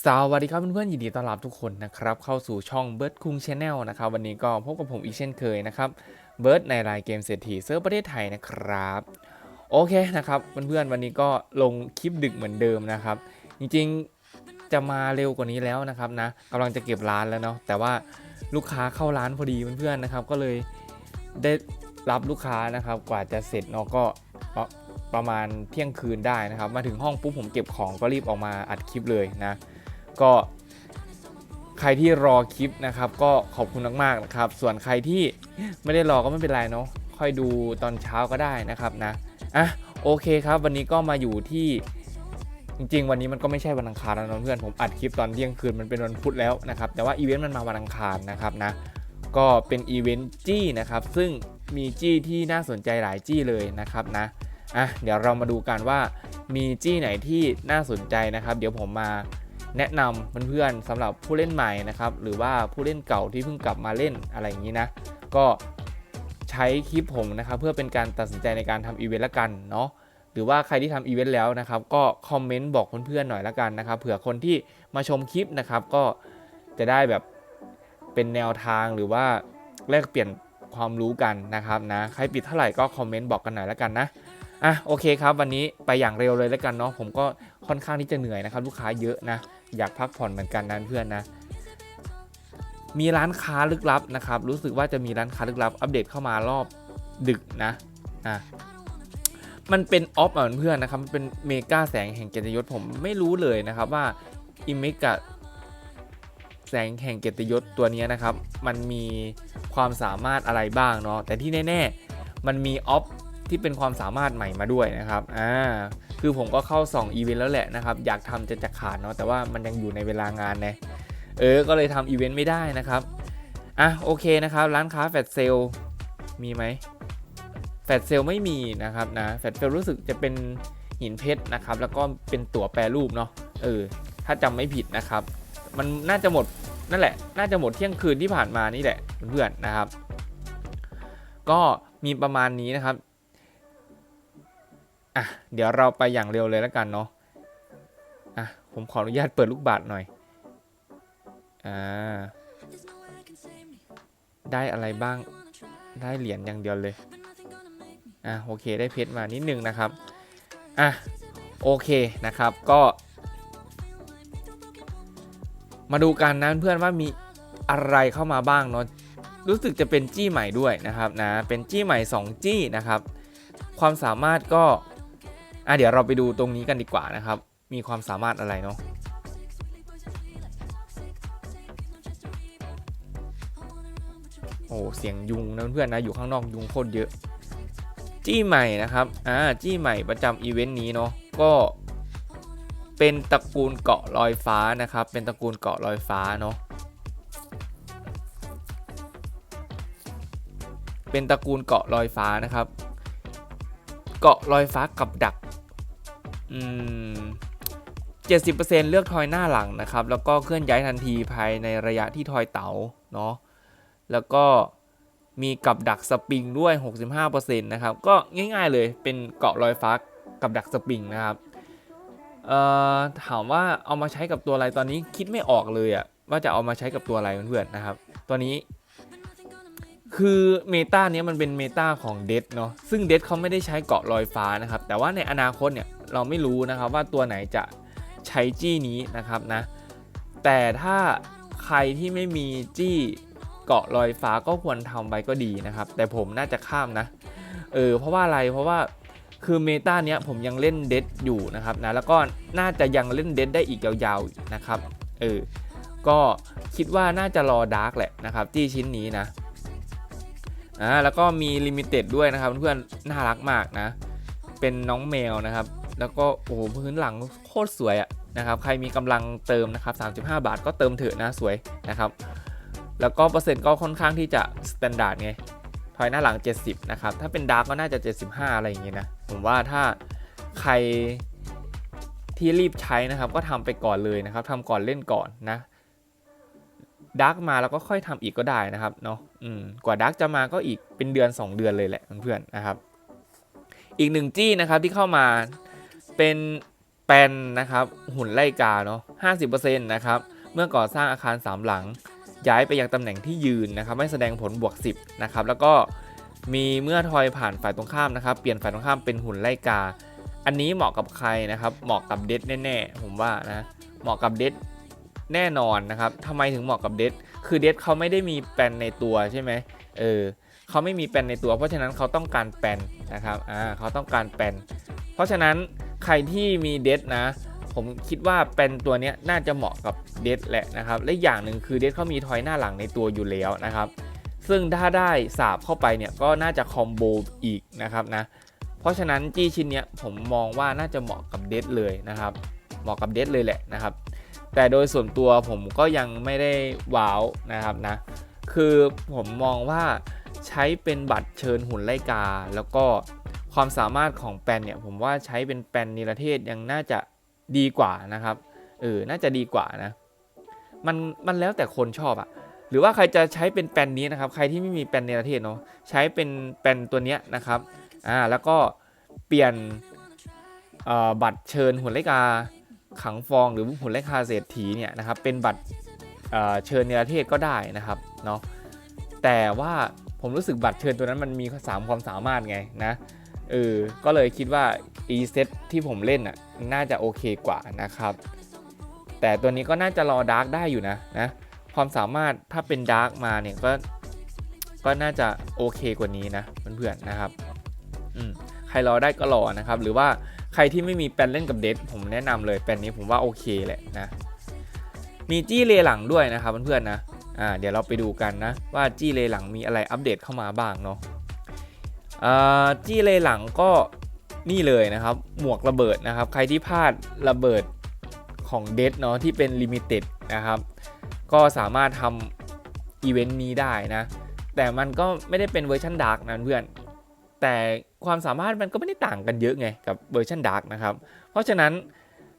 สวัสดีครับเพื่อนๆยินดีต้อนรับทุกคนนะครับเข้าสู่ช่องเบิร์ดคุงชาแนลนะครับวันนี้ก็พบกับผมอีกเช่นเคยนะครับเบิร์ดในรายเกมเศรษฐีเซิร์ฟประเทศไทยนะครับโอเคนะครับเพื่อนๆวันนี้ก็ลงคลิปดึกเหมือนเดิมนะครับ จริงๆจะมาเร็วกว่านี้แล้วนะครับนะกำลังจะเก็บร้านแล้วเนาะแต่ว่าลูกค้าเข้าร้านพอดีเพื่อนๆนะครับก็เลยได้รับลูกค้านะครับกว่าจะเสร็จเนาะก็ประประมาณเที่ยงคืนได้นะครับ มาถึงห้องปุ๊บผมเก็บของก็รีบออกมาอัดคลิปเลยนะ ก็ใครที่รอคลิปนะครับ ก็ขอบคุณมากๆนะครับ ส่วนใครที่ไม่ได้รอก็ไม่เป็นไรเนาะค่อยดูตอนเช้าก็ได้นะครับนะอะโอเคครับ วันนี้ก็มาอยู่ที่จริงๆ วันนี้มันก็ไม่ใช่วันอังคารแล้วเพื่อนผมอัดคลิปตอนเที่ยงคืนมันเป็นวันพุธแล้วนะครับ แต่ว่าอีเวนต์มันมาวันอังคารนะครับนะก็เป็นอีเวนต์จี้นะครับ ซึ่งมีจี้ที่น่าสนใจหลายจี้เลยนะครับนะอะเดี๋ยวเรามาดูกันว่ามีจี้ไหนที่น่าสนใจนะครับ เดี๋ยวผมมา แนะนำเพื่อนๆสำหรับผู้เล่นใหม่นะครับหรือว่าผู้เล่นเก่าที่เพิ่งกลับมาเล่นอะไรอย่างนี้นะ ก็ใช้คลิปผมนะครับเพื่อเป็นการตัดสินใจในการทำอีเวนต์ละกันเนาะหรือว่าใครที่ทำอีเวนต์แล้วนะครับ ก็คอมเมนต์บอกเพื่อนๆหน่อยละกันนะครับเผื่อคนที่มาชมคลิปนะครับ ก็จะได้แบบเป็นแนวทางหรือว่าแลกเปลี่ยนความรู้กันนะครับนะใครปิดเท่าไหร่ก็คอมเมนต์บอกกันหน่อยละกันนะอะโอเคครับ วันนี้ไปอย่างเร็วเลยแล้วกันเนาะผมก็ค่อนข้างที่จะเหนื่อยนะครับ ลูกค้าเยอะนะ อยากพักผ่อนเหมือนกันนะเพื่อนนะ มีร้านค้าลึกลับนะครับ รู้สึกว่าจะมีร้านค้าลึกลับ อัปเดตเข้ามารอบดึกนะอะมันเป็นออฟอะเพื่อนนะครับ มันเป็นเมกาแสงแห่งเกียรติยศผมไม่รู้เลยนะครับว่าอิเมกาแสงแห่งเกียรติยศตัวนี้นะครับ มันมีความสามารถอะไรบ้างเนาะแต่ที่แน่ ๆ มันมีออฟ ที่เป็นความสามารถใหม่มาด้วยนะครับอ่าคือผมก็เข้า2อีเวนต์แล้วแหละนะครับอยากทำจะจะขาดเนาะแต่ว่ามันยังอยู่ในเวลางานนะเออก็เลยทำอีเวนต์ไม่ได้นะครับอะโอเคนะครับ ร้านค้าแฟลชเซลมีไหมแฟลชเซลไม่มีนะครับนะแฟลชเซลรู้สึกจะเป็นหินเพชรนะครับ แล้วก็เป็นตั๋วแปรรูปเนาะเออถ้าจำไม่ผิดนะครับ มันน่าจะหมดนั่นแหละ น่าจะหมดเที่ยงคืนที่ผ่านมานี่แหละเพื่อนๆนะครับ ก็มีประมาณนี้นะครับ อะเดี๋ยวเราไปอย่างเร็วเลยแล้วกันเนาะอะผมขออนุญาตเปิดลูกบาศก์หน่อยอ่าได้อะไรบ้างได้เหรียญอย่างเดียวเลยอะโอเคได้เพชรมานิดนึงนะครับอะโอเคนะครับก็ มาดูกันนะเพื่อนว่ามีอะไรเข้ามาบ้างเนาะรู้สึกจะเป็นจี้ใหม่ด้วยนะครับนะเป็นจี้ใหม่ 2 จี้นะครับ ความสามารถก็ อะเดี๋ยวเราไปดูตรงนี้กันดีกว่านะครับ มีความสามารถอะไรเนาะโอ้เสียงยุงนะเพื่อนๆนะอยู่ข้างนอกยุงโคตรเยอะ จี้ใหม่นะครับอ่าจี้ใหม่ประจำอีเวนต์นี้เนาะก็เป็นตระกูลเกาะลอยฟ้านะครับ เป็นตระกูลเกาะลอยฟ้าเนาะเป็นตระกูลเกาะลอยฟ้านะครับ เกาะลอยฟ้ากับดัก อืม70%เลือกทอยหน้าหลังนะครับ แล้วก็เคลื่อนย้ายทันทีภายในระยะที่ทอยเต๋าเนาะแล้วก็มีกับดักสปริงด้วย 65%นะครับ ก็ง่ายๆเลยเป็นเกาะลอยฟ้ากับดักสปริงนะครับเอ่อถามว่าเอามาใช้กับตัวอะไรตอนนี้คิดไม่ออกเลยอะว่าจะเอามาใช้กับตัวอะไรเพื่อนๆนะครับ ตัวนี้ คือเมตาเนี้ยมันเป็นเมตาของเดดเนาะซึ่งเดดเขาไม่ได้ใช้เกาะลอยฟ้านะครับ แต่ว่าในอนาคตเนี่ย เราไม่รู้นะครับว่าตัวไหนจะใช้จี้นี้นะครับนะ แต่ถ้าใครที่ไม่มีจี้เกาะลอยฟ้าก็ควรทำไปก็ดีนะครับ แต่ผมน่าจะข้ามนะ เออเพราะว่าอะไรเพราะว่าคือเมตาเนี้ยผมยังเล่นเดดอยู่นะครับนะแล้วก็น่าจะยังเล่นเดดได้อีกยาวๆนะครับเออก็คิดว่าน่าจะรอดาร์กแหละนะครับจี้ชิ้นนี้นะอ่าแล้วก็มีลิมิเต็ดด้วยนะครับเพื่อนๆน่ารักมากนะ เป็นน้องแมวนะครับ แล้วก็โอ้โหพื้นหลังโคตรสวยอะนะครับใครมีกำลังเติมนะครับ35 บาทก็เติมเถอะนะสวยนะครับ แล้วก็เปอร์เซ็นต์ก็ค่อนข้างที่จะสแตนดาร์ดไงถอยหน้าหลัง 70 นะครับ ถ้าเป็นดาร์กก็น่าจะ 75 อะไรอย่างเงี้ยนะ ผมว่าถ้าใครที่รีบใช้นะครับ ก็ทำไปก่อนเลยนะครับทำก่อนเล่นก่อนนะดักมาแล้วก็ค่อยทำอีกก็ได้นะครับเนาะอืมกว่าดักจะมาก็อีกเป็นเดือน 2 เดือนเลยแหละเพื่อนๆนะครับ อีกหนึ่งจี้นะครับที่เข้ามา เป็นแปนนะครับหุ่นไล่กาเนาะ50%นะครับเมื่อก่อสร้างอาคาร 3 หลัง ย้ายไปยังตำแหน่งที่ยืนนะครับไม่แสดงผลบวก 10นะครับแล้วก็มีเมื่อทอยผ่านฝ่ายตรงข้ามนะครับ เปลี่ยนฝ่ายตรงข้ามเป็นหุ่นไล่กา อันนี้เหมาะกับใครนะครับเหมาะกับเดดแน่ๆผมว่านะเหมาะกับเดดแน่นอนนะครับทำไมถึงเหมาะกับเดดคือเดดเขาไม่ได้มีแปนในตัวใช่ไหมเออเขาไม่มีแปนในตัว เพราะฉะนั้นเขาต้องการแปนนะครับอ่าเขาต้องการแปนเพราะฉะนั้น ใครที่มีเดดนะ ผมคิดว่าเป็นตัวนี้น่าจะเหมาะกับเดดแหละนะครับ และอย่างหนึ่งคือเดดเขามีทอยหน้าหลังในตัวอยู่แล้วนะครับ ซึ่งถ้าได้สาบเข้าไปเนี่ยก็น่าจะคอมโบอีกนะครับนะ เพราะฉะนั้นจี้ชิ้นเนี้ยผมมองว่าน่าจะเหมาะกับเดดเลยนะครับ เหมาะกับเดดเลยแหละนะครับ แต่โดยส่วนตัวผมก็ยังไม่ได้ว้าวนะครับนะ คือผมมองว่าใช้เป็นบัตรเชิญหุ่นไล่กา แล้วก็ ความสามารถของแปนเนี่ยผมว่าใช้เป็นแปนนิรเทศยังน่าจะดีกว่านะครับเออน่าจะดีกว่านะมันมันแล้วแต่คนชอบอะหรือว่าใครจะใช้เป็นแปนนี้นะครับ ใครที่ไม่มีแปนเนรเทศเนาะใช้เป็นแปนตัวเนี้ยนะครับอ่าแล้วก็เปลี่ยนเอ่อบัตรเชิญหุ่นไลกาขังฟองหรือหุ่นไลกาเศรษฐีเนี่ยนะครับเป็นบัตรเอ่อเชิญเนรเทศก็ได้นะครับเนาะแต่ว่าผมรู้สึกบัตรเชิญตัวนั้นมันมีสามความสามารถไงนะ เออก็เลยคิดว่า e set ที่ผมเล่นอะน่าจะโอเคกว่านะครับ แต่ตัวนี้ก็น่าจะรอดาร์กได้อยู่นะนะความสามารถถ้าเป็นดาร์กมาเนี่ยก็ก็น่าจะโอเคกว่านี้นะเพื่อนๆนะครับอืมใครรอได้ก็รอนะครับ หรือว่าใครที่ไม่มีแปลนเล่นกับเดทผมแนะนำเลยแปลนนี้ผมว่าโอเคแหละนะมีจี้เลหลังด้วยนะครับเพื่อนๆนะอ่าเดี๋ยวเราไปดูกันนะว่าจี้เลหลังมีอะไรอัปเดตเข้ามาบ้างเนาะ จี้เลหลังก็นี่เลยนะครับ หมวกระเบิดนะครับ ใครที่พลาดระเบิดของเดดเนาะที่เป็นลิมิเต็ดนะครับ ก็สามารถทำอีเวนต์นี้ได้นะ แต่มันก็ไม่ได้เป็นเวอร์ชันดาร์กนะเพื่อน แต่ความสามารถมันก็ไม่ได้ต่างกันเยอะไงกับเวอร์ชันดาร์กนะครับ เพราะฉะนั้น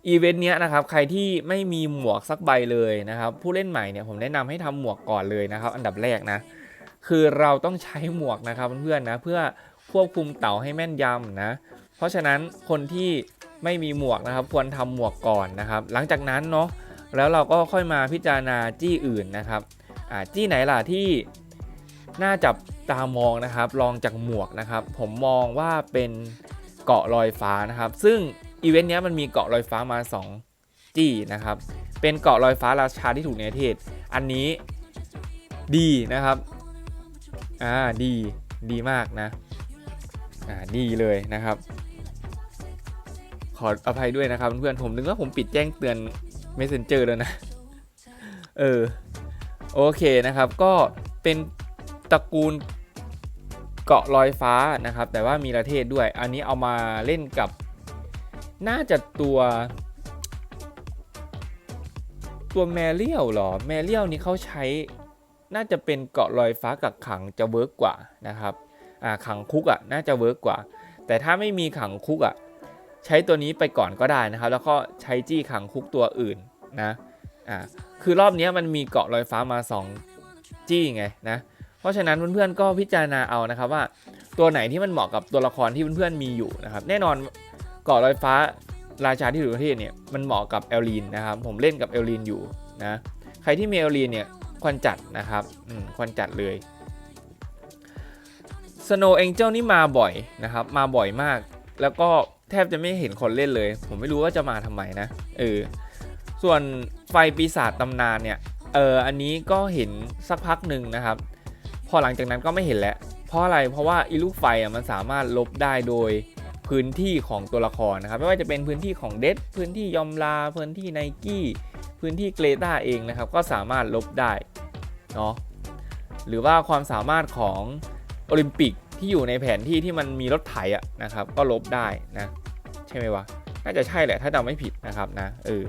อีเวนต์เนี้ยนะครับใครที่ไม่มีหมวกสักใบเลยนะครับ ผู้เล่นใหม่เนี่ยผมแนะนำให้ทำหมวกก่อนเลยนะครับ อันดับแรกนะ คือเราต้องใช้หมวกนะครับเพื่อนๆนะเพื่อ ควบคุมเต่าให้แม่นยำนะ เพราะฉะนั้นคนที่ไม่มีหมวกนะครับ ควรทำหมวกก่อนนะครับ หลังจากนั้นเนาะแล้วเราก็ค่อยมาพิจารณาจี้อื่นนะครับอ่าจี้ไหนล่ะที่น่าจับตามองนะครับลองจากหมวกนะครับ ผมมองว่าเป็นเกาะลอยฟ้านะครับ ซึ่งอีเวนต์เนี้ยมันมีเกาะลอยฟ้ามา 2 จี้นะครับ เป็นเกาะลอยฟ้าราชาที่ถูกในประเทศ อันนี้ดีนะครับ อ่าดีดีมากนะ อ่าดีเลยนะครับ ขออภัยด้วยนะครับเพื่อนผมนึกว่าผมปิดแจ้งเตือน Messenger แล้วนะ เออ โอเคนะครับ ก็เป็นตระกูลเกาะลอยฟ้านะครับ แต่ว่ามีประเทศด้วย อันนี้เอามาเล่นกับ น่าจะตัวตัวแมเรียลหรอ แมเรียลนี่เขาใช้น่าจะเป็นเกาะลอยฟ้ากับขังจะเวิร์กกว่านะครับ ขังคุกอะน่าจะเวิร์กกว่า แต่ถ้าไม่มีขังคุกอะใช้ตัวนี้ไปก่อนก็ได้นะครับ แล้วก็ใช้จี้ขังคุกตัวอื่นนะอ่าคือรอบนี้มันมีเกาะลอยฟ้ามา 2 จี้ไงนะเพราะฉะนั้นเพื่อนๆก็พิจารณาเอานะครับว่า ตัวไหนที่มันเหมาะกับตัวละครที่เพื่อนๆมีอยู่นะครับแน่นอนเกาะลอยฟ้าราชาที่ถูกประเทศเนี่ยมันเหมาะกับเอลลีนนะครับผมเล่นกับเอลลีนอยู่นะใครที่มีเอลลีนเนี่ยควรจัดนะครับอืมควรจัดเลย Snow Angel นี่มาบ่อยนะครับ มาบ่อยมาก แล้วก็แทบจะไม่เห็นคนเล่นเลย ผมไม่รู้ว่าจะมาทำไมนะ เออ ส่วนไฟปีศาจตำนานเนี่ย เออ อันนี้ก็เห็นสักพักหนึ่งนะครับ พอหลังจากนั้นก็ไม่เห็นแล้ว เพราะอะไร เพราะว่าอีลูกไฟอะมันสามารถลบได้โดยพื้นที่ของตัวละครนะครับ ไม่ว่าจะเป็นพื้นที่ของเดดพื้นที่ยอมลา พื้นที่ไนกี้พื้นที่เกรตาเองนะครับ ก็สามารถลบได้ เนาะ หรือว่าความสามารถของ โอลิมปิกที่อยู่ในแผนที่ที่มันมีรถไถอะนะครับก็ลบได้นะใช่ไหมวะน่าจะใช่แหละถ้าจำไม่ผิดนะครับนะเออ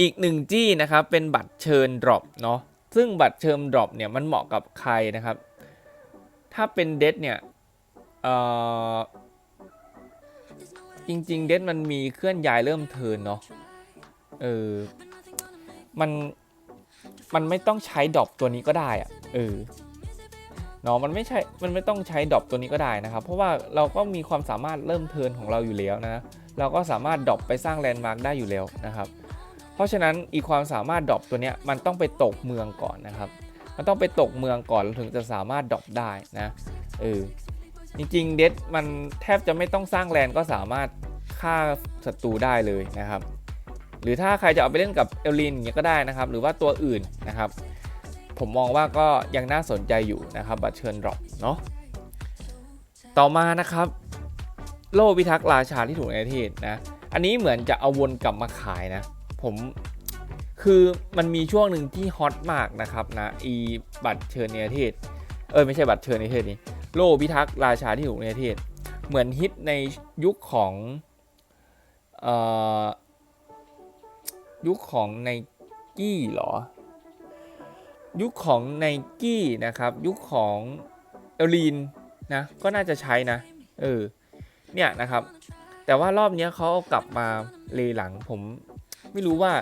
อีกหนึ่งจี้นะครับเป็นบัตรเชิญดรอปเนาะซึ่งบัตรเชิญดรอปเนี่ยมันเหมาะกับใครนะครับ ถ้าเป็นเดดเนี่ยเออจริง ๆ เดดมันมีเคลื่อนย้ายเริ่มเทินเนาะเออมันมันไม่ต้องใช้ดรอปตัวนี้ก็ได้อะเออ เนาะมันไม่ใช่ มันไม่ต้องใช้ดรอปตัวนี้ก็ได้นะครับ เพราะว่าเราก็มีความสามารถเริ่มเทิร์นของเราอยู่แล้วนะ เราก็สามารถดรอปไปสร้างแลนด์มาร์กได้อยู่แล้วนะครับ เพราะฉะนั้นอีความสามารถดรอปตัวนี้มันต้องไปตกเมืองก่อนนะครับ มันต้องไปตกเมืองก่อนถึงจะสามารถดรอปได้นะเออจริงๆเดดมันแทบจะไม่ต้องสร้างแลนด์ก็สามารถฆ่าศัตรูได้เลยนะครับ หรือถ้าใครจะเอาไปเล่นกับเอลลินอย่างเงี้ยก็ได้นะครับ หรือว่าตัวอื่นนะครับ ผมมองว่าก็ยังน่าสนใจอยู่นะครับบัตรเชิญดรอปเนาะต่อมานะครับโล่พิทักษ์ราชาที่ถูกในประเทศนะ อันนี้เหมือนจะเอาวนกลับมาขายนะ ผมคือมันมีช่วงหนึ่งที่ฮอตมากนะครับนะอีบัตรเชิญในประเทศเออไม่ใช่บัตรเชิญในประเทศนี้โล่พิทักษ์ราชาที่ถูกในประเทศ เหมือนฮิตในยุคของออยุคของไนกี้หรอ ยุคของไนกี้นะครับ ยุคของเอลลีนนะ ก็น่าจะใช้นะ เออ เนี่ยนะครับ แต่ว่ารอบนี้เขาเอากลับมาเลหลังผมไม่รู้ว่า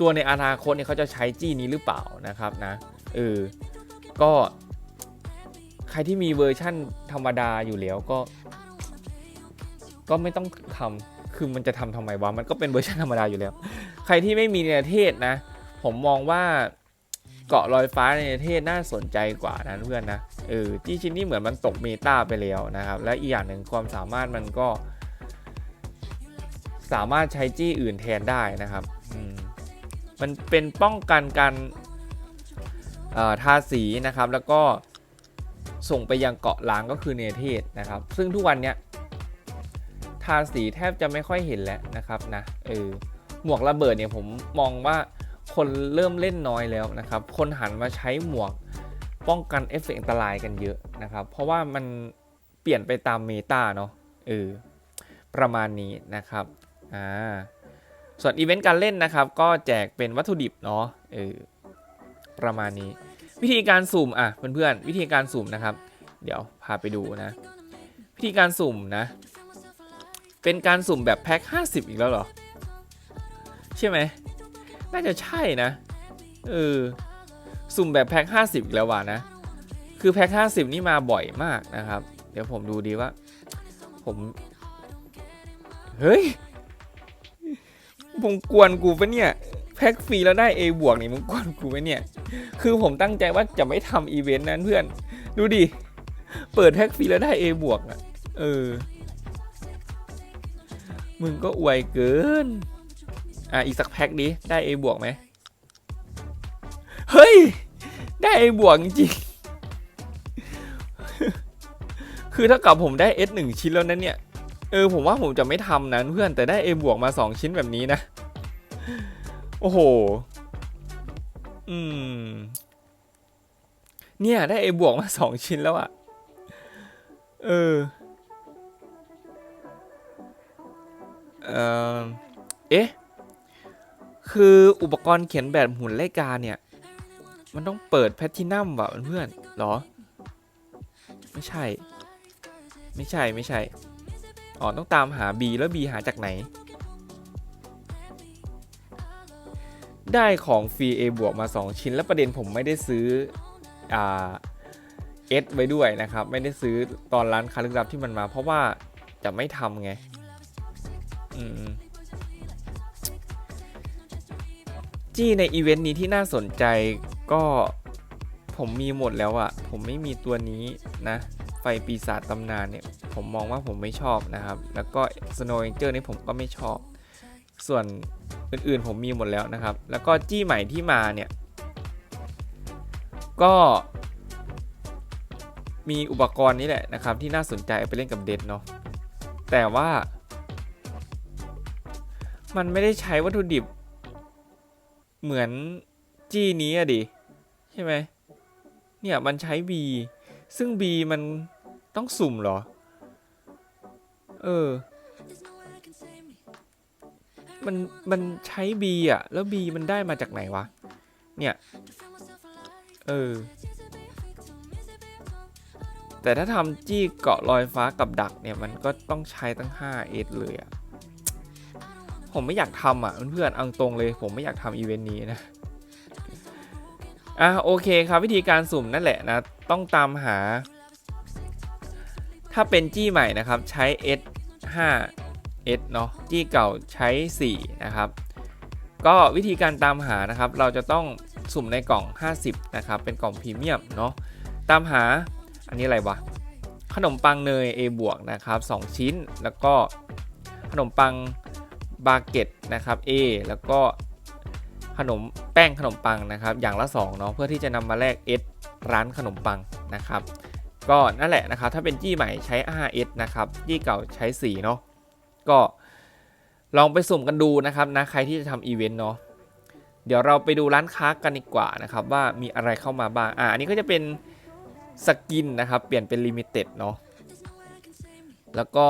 ตัวในอนาคตเนี่ยเขาจะใช้จี้นี้หรือเปล่านะครับนะ เออ ก็ใครที่มีเวอร์ชั่นธรรมดาอยู่แล้วก็ ก็ไม่ต้องทำคือมันจะทำทำไมวะ มันก็เป็นเวอร์ชันธรรมดาอยู่แล้ว ใครที่ไม่มีในประเทศนะ ผมมองว่า เกาะลอยฟ้าในประเทศน่าสนใจกว่านะเพื่อนนะเออจี้ชิ้นนี้เหมือนมันตกเมตาไปแล้วนะครับ และอีกอย่างหนึ่งความสามารถมันก็ สามารถใช้จี้อื่นแทนได้นะครับมันเป็นป้องกันการทาสีนะครับ แล้วก็ส่งไปยังเกาะล้างก็คือเนเธศนะครับ ซึ่งทุกวันเนี้ยทาสีแทบจะไม่ค่อยเห็นแล้วนะครับนะเออหมวกระเบิดเนี่ยผมมองว่า คนเริ่มเล่นน้อยแล้วนะครับ คนหันมาใช้หมวกป้องกันเอฟเฟกต์อันตรายกันเยอะนะครับ เพราะว่ามันเปลี่ยนไปตามเมตาเนาะเออประมาณนี้นะครับอ่าส่วนอีเวนต์การเล่นนะครับ ก็แจกเป็นวัตถุดิบเนาะเออประมาณนี้ วิธีการสุ่มอะเพื่อนๆวิธีการสุ่มนะครับ เดี๋ยวพาไปดูนะ วิธีการสุ่มนะ เป็นการสุ่มแบบแพ็ค50 อีกแล้วเหรอ ใช่ไหม น่าจะใช่นะเออสุ่มแบบแพ็ค50 อีกแล้วว่ะนะ คือแพ็ค50 นี่มาบ่อยมากนะครับ เดี๋ยวผมดูดีว่า ผม เฮ้ยมึงกวนกูปะเนี่ยแพ็คฟรีแล้วได้ A บวกนี่มึงกวนกูปะเนี่ย คือผมตั้งใจว่าจะไม่ทำอีเวนต์นั้นเพื่อน ดูดิ เปิดแพ็คฟรีแล้วได้ A บวกอะ เออ มึงก็อวยเกิน อะอีกสักแพ็คดิได้ A บวกไหมเฮ้ย ได้ A บวกจริงคือถ้ากับผมได้ S หนึ่งชิ้นแล้วนั้นเนี่ย เออผมว่าผมจะไม่ทำนะเพื่อนแต่ได้ A บวกมา 2 ชิ้นแบบนี้นะ โอ้โห อืม เนี่ยได้ A บวกมา 2 ชิ้นแล้วอะเออ เออเอ๊ะ คืออุปกรณ์เขียนแบบหุ่นไลกาเนี่ย มันต้องเปิดแพททินัมว่ะเพื่อนเหรอ ไม่ใช่ ไม่ใช่ไม่ใช่ อ๋อ ต้องตามหา B แล้ว B หาจากไหน ได้ของฟรี A บวกมา 2 ชิ้น แล้วประเด็นผมไม่ได้ซื้อ อ่า S ไว้ด้วยนะครับ ไม่ได้ซื้อตอนร้านค้าลึกลับที่มันมา เพราะว่าจะไม่ทำไง อืม จี้ในอีเวนต์นี้ที่น่าสนใจก็ผมมีหมดแล้วอะผมไม่มีตัวนี้นะ ไฟปีศาจตำนานเนี่ย ผมมองว่าผมไม่ชอบนะครับ แล้วก็ Snow Ranger นี่ผมก็ไม่ชอบ ส่วนอื่นๆผมมีหมดแล้วนะครับ แล้วก็จี้ใหม่ที่มาเนี่ย ก็มีอุปกรณ์นี้แหละนะครับ ที่น่าสนใจไปเล่นกับเดดเนาะแต่ว่า มันไม่ได้ใช้วัตถุดิบ เหมือนจี้นี้อะดิ ใช่ไหมเนี่ยมันใช้ B ซึ่ง B มันต้องสุ่มเหรอ เออ มัน มันใช้ B อะ แล้ว B มันได้มาจากไหนวะ เนี่ย เออ แต่ถ้าทำจี้เกาะลอยฟ้ากับดักเนี่ย มันก็ต้องใช้ตั้ง 5 S เลยอะ ผมไม่อยากทำอะเพื่อนๆเอาตรงเลย ผมไม่อยากทำอีเวนต์นี้นะอะโอเคครับวิธีการสุ่มนั่นแหละนะ ต้องตามหา ถ้าเป็นจี้ใหม่นะครับใช้ S 5 5S เนาะจี้เก่าใช้ 4 นะครับ ก็วิธีการตามหานะครับ เราจะต้องสุ่มในกล่อง 50 นะครับ เป็นกล่องพรีเมียมเนาะตามหาอันนี้อะไรวะ ขนมปังเนย A บวกนะครับ 2 ชิ้นแล้วก็ขนมปัง บาเกตนะครับ A แล้วก็ขนมแป้งขนมปังนะครับ อย่างละ2เนาะเพื่อที่จะนำมาแลก S ร้านขนมปังนะครับ ก็นั่นแหละนะครับ ถ้าเป็นจี้ใหม่ใช้ 5S นะครับจี้เก่าใช้4เนาะก็ลองไปสุ่มกันดูนะครับนะใครที่จะทำอีเวนต์เนาะเดี๋ยวเราไปดูร้านค้ากันดีกว่านะครับ ว่ามีอะไรเข้ามาบ้างอ่าอันนี้ก็จะเป็นสกินนะครับ เปลี่ยนเป็นลิมิเต็ดเนาะแล้วก็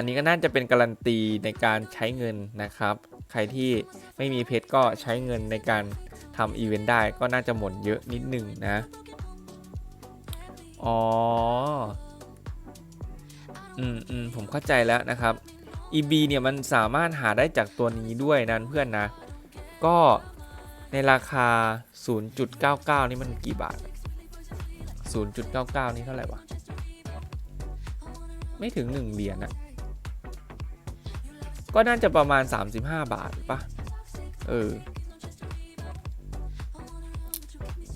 อันนี้ก็น่าจะเป็นการันตีในการใช้เงินนะครับ ใครที่ไม่มีเพชรก็ใช้เงินในการทำอีเวนต์ได้ก็น่าจะหมดเยอะนิดหนึ่งนะ อ๋อ อืมอืมผมเข้าใจแล้วนะครับ EB เนี่ยมันสามารถหาได้จากตัวนี้ด้วยนะเพื่อนนะ ก็ในราคา 0.99 นี่มันกี่บาท 0.99 นี่เท่าไหร่วะ ไม่ถึง 1 เหรียญนะ ก็น่าจะประมาณ 35 บาทปะเออ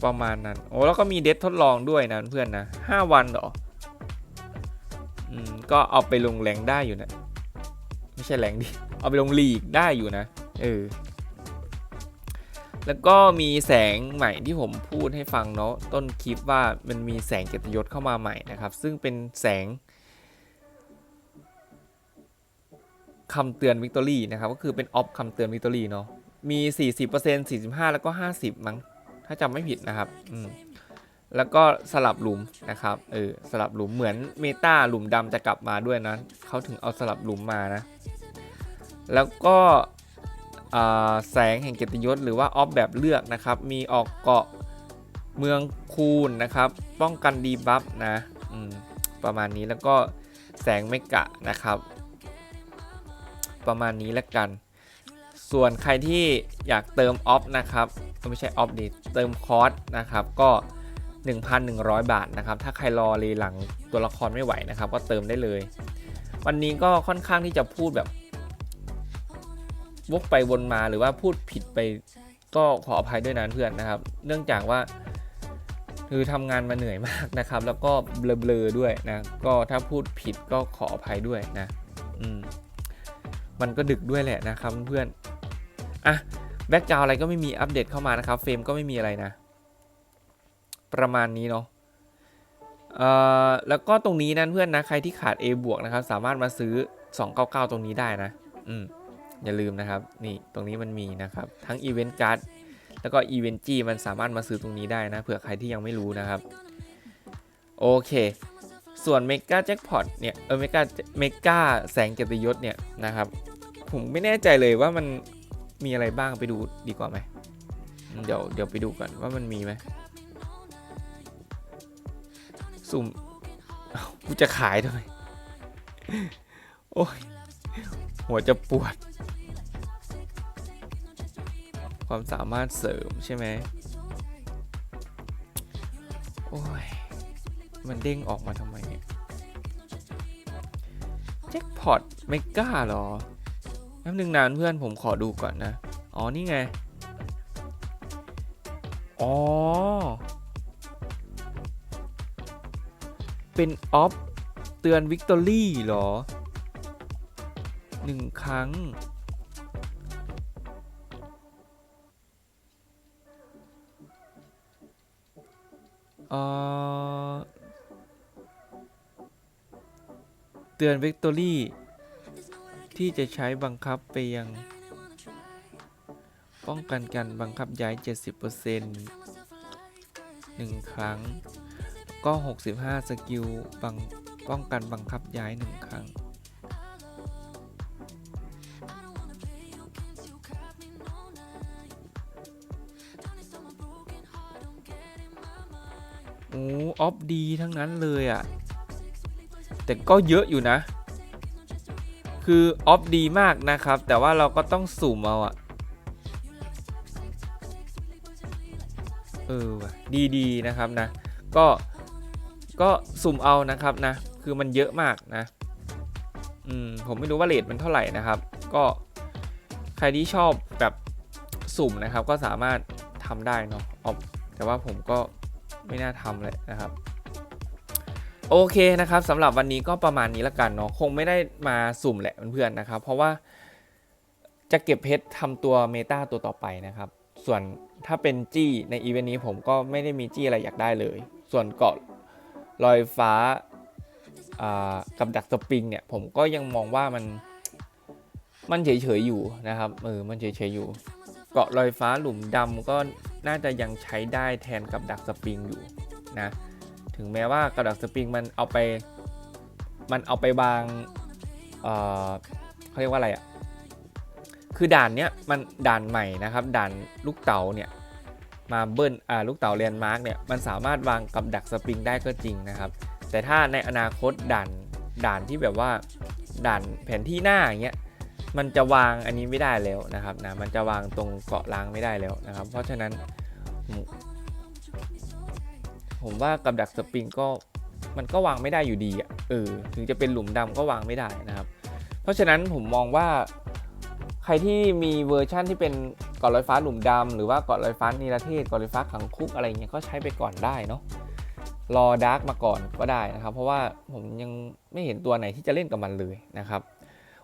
ประมาณนั้น โอ้แล้วก็มีเดททดลองด้วยนะเพื่อนนะ5วันเหรอ อืม ก็เอาไปลงแรงได้อยู่นะ ไม่ใช่แรงดิ เอาไปลงลีกได้อยู่นะ เออ แล้วก็มีแสงใหม่ที่ผมพูดให้ฟังเนาะต้นคลิปว่ามันมีแสงเกียรติยศเข้ามาใหม่นะครับ ซึ่งเป็นแสง คำเตือนวิกตอรี่นะครับ ก็คือเป็นออฟคำเตือนวิกตอรี่เนาะมี 40% 45 แล้วก็ 50 มั้ง ถ้าจำไม่ผิดนะครับอืมแล้วก็สลับหลุมนะครับเออสลับหลุมเหมือนเมตาหลุมดำจะกลับมาด้วยนะเขาถึงเอาสลับหลุมมานะ แล้วก็แสงแห่งเกียรติยศหรือว่าออฟแบบเลือกนะครับ มีออกเกาะเมืองคูนนะครับ ป้องกันดีบัฟนะประมาณนี้แล้วก็แสงเมกะนะครับ ประมาณนี้แล้วกัน ส่วนใครที่อยากเติมออฟนะครับไม่ใช่ออฟดิเติมคอร์สนะครับก็ 1,100 บาทนะครับ ถ้าใครรอรีหลังตัวละครไม่ไหวนะครับ ก็เติมได้เลย วันนี้ก็ค่อนข้างที่จะพูดแบบ วกไปวนมาหรือว่าพูดผิดไปก็ขออภัยด้วยนะเพื่อนนะครับ เนื่องจากว่าคือทำงานมาเหนื่อยมากนะครับ แล้วก็เบลอๆด้วยนะ ก็ถ้าพูดผิดก็ขออภัยด้วยนะ อืม มันก็ดึกด้วยแหละนะครับเพื่อนอะแบ็กกราวอะไรก็ไม่มีอัปเดตเข้ามานะครับเฟรมก็ไม่มีอะไรนะ ประมาณนี้เนาะเอ่อแล้วก็ตรงนี้นั่นเพื่อนนะใครที่ขาด A บวกนะครับสามารถมาซื้อ 299 ตรงนี้ได้นะ อืมอย่าลืมนะครับ นี่ตรงนี้มันมีนะครับ ทั้ง Event Card แล้วก็ Event G มันสามารถมาซื้อตรงนี้ได้นะเผื่อใครที่ยังไม่รู้นะครับ โอเค ส่วน Mega Jackpot เนี่ยเออ Mega Mega แสงเกียรติยศเนี่ยนะครับ ผมไม่แน่ใจเลยว่ามันมีอะไรบ้างไปดูดีกว่าไหมเดี๋ยวเดี๋ยวไปดูก่อนว่ามันมีไหมสุ่มกูจะขายทำไมโอ้ยหัวจะปวด ความสามารถเสริมใช่ไหมโอ้ย มันเด้งออกมาทำไมเนี่ยแจ็คพอตเมกาหรอแป๊บนึงนานเพื่อนผมขอดูก่อนนะ อ๋อ นี่ไง อ๋อ เป็นออฟเตือนวิกตอรี่หรอหนึ่งครั้ง ตือนเวกตอรี่ที่จะใช้บังคับไปยัง ป้องกันการบังคับย้าย 70%หนึ่งครั้ง ก็ 65 สกิลบังป้องกันบังคับย้าย 1 ครั้ง โอ้ออฟดีทั้งนั้นเลยอะ่ะ แต่ก็เยอะอยู่นะ คือออฟดีมากนะครับ แต่ว่าเราก็ต้องสุ่มเอาอะเออว่ะดีๆนะครับนะ ก็ก็สุ่มเอานะครับนะ คือมันเยอะมากนะ อืม ผมไม่รู้ว่าเลทมันเท่าไหร่นะครับ ก็ใครที่ชอบแบบสุ่มนะครับ ก็สามารถทำได้เนาะเอแต่ว่าผมก็ไม่น่าทำเลยนะครับ โอเคนะครับสำหรับวันนี้ก็ประมาณนี้ละกันเนาะคงไม่ได้มาสุ่มแหละเพื่อนๆนะครับ เพราะว่าจะเก็บเพชรทำตัวเมตาตัวต่อไปนะครับ ส่วนถ้าเป็นจี้ในอีเวนต์นี้ผมก็ไม่ได้มีจี้อะไรอยากได้เลย ส่วนเกาะลอยฟ้ากับดักสปริงเนี่ยผมก็ยังมองว่ามันมันเฉยๆอยู่นะครับเออมันเฉยๆอยู่ เกาะลอยฟ้าหลุมดำก็น่าจะยังใช้ได้แทนกับดักสปริงอยู่นะ ถึงแม้ว่ากับดักสปริงมันเอาไป มันเอาไปวางเอ่อเขาเรียกว่าอะไรอะ่ะคือด่านเนี้ยมันด่านใหม่นะครับด่านลูกเต๋าเนี่ยมาเบิ้ลอ่าลูกเต๋าเรียนมาร์กเนี่ยมันสามารถวางกับดักสปริงได้ก็จริงนะครับ แต่ถ้าในอนาคตด่านด่านที่แบบว่าด่านแผนที่หน้าอย่างเงี้ยมันจะวางอันนี้ไม่ได้แล้วนะครับนะมันจะวางตรงเกาะล้างไม่ได้แล้วนะครับ เพราะฉะนั้น ผมว่ากับดักสปริงก็มันก็วางไม่ได้อยู่ดีอะเออถึงจะเป็นหลุมดำก็วางไม่ได้นะครับ เพราะฉะนั้นผมมองว่าใครที่มีเวอร์ชั่นที่เป็นเกาะลอยฟ้าหลุมดำหรือว่าเกาะลอยฟ้านิรเทศเกาะลอยฟ้าขังคุกอะไรเงี้ยก็ใช้ไปก่อนได้เนาะรอดาร์กมาก่อนก็ได้นะครับ เพราะว่าผมยังไม่เห็นตัวไหนที่จะเล่นกับมันเลยนะครับ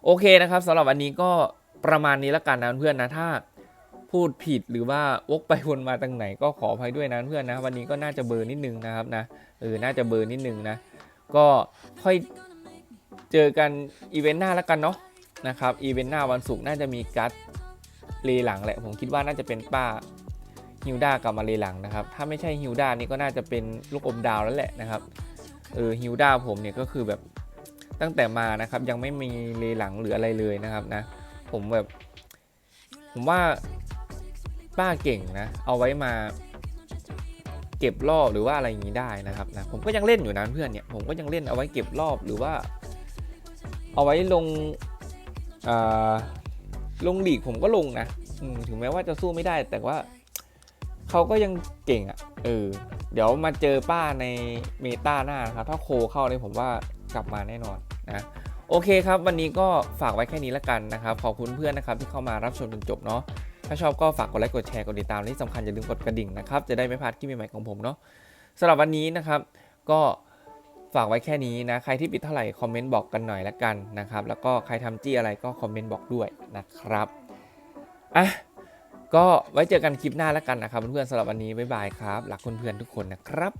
โอเคนะครับสำหรับวันนี้ก็ประมาณนี้แล้วกันนะเพื่อนนะถ้า พูดผิดหรือว่าวกไปวนมาตรงไหนก็ขออภัยด้วยนะเพื่อนนะ วันนี้ก็น่าจะเบอร์นิดนึงนะครับนะเออน่าจะเบอร์นิดนึงนะ ก็ค่อยเจอกันอีเวนต์หน้าแล้วกันเนาะนะครับอีเวนต์หน้าวันศุกร์น่าจะมีกัดเลหลังแหละผมคิดว่าน่าจะเป็นป้าฮิวด้ากลับมาเลหลังนะครับ ถ้าไม่ใช่ฮิวด้านี่ก็น่าจะเป็นลูกอมดาวแล้วแหละนะครับเออฮิวด้าผมเนี่ยก็คือแบบตั้งแต่มานะครับยังไม่มีเลหลังหรืออะไรเลยนะครับนะ ผมแบบ ผมว่า ป้าเก่งนะ เอาไว้มาเก็บรอบหรือว่าอะไรอย่างนี้ได้นะครับนะผมก็ยังเล่นอยู่นะเพื่อนเนี่ยผมก็ยังเล่นเอาไว้เก็บรอบหรือว่า เอาไว้ลงลงลีกผมก็ลงนะถึงแม้ว่าจะสู้ไม่ได้ แต่ว่าเขาก็ยังเก่งอะ่ะเออเดี๋ยวมาเจอป้าในเมตาหน้านะครับ ถ้าโคเข้าเนี่ยผมว่ากลับมาแน่นอนนะโอเคครับ วันนี้ก็ฝากไว้แค่นี้ละกันนะครับ ขอบคุณเพื่อนนะครับที่เข้ามารับชมจนจบเนาะ ถ้าชอบก็ฝากกดไลค์กดแชร์กดติดตามและที่สำคัญอย่าลืมกดกระดิ่งนะครับจะได้ไม่พลาดคลิปใหม่ๆของผมเนาะสำหรับวันนี้นะครับก็ฝากไว้แค่นี้นะใครที่ปิดเท่าไหร่คอมเมนต์บอกกันหน่อยละกันนะครับแล้วก็ใครทำจี้อะไรก็คอมเมนต์บอกด้วยนะครับอะก็ไว้เจอกันคลิปหน้าล้วกันนะครับเพื่อนๆสำหรับวันนี้บ๊ายบายครับรักเพื่อนๆทุกคนนะครับ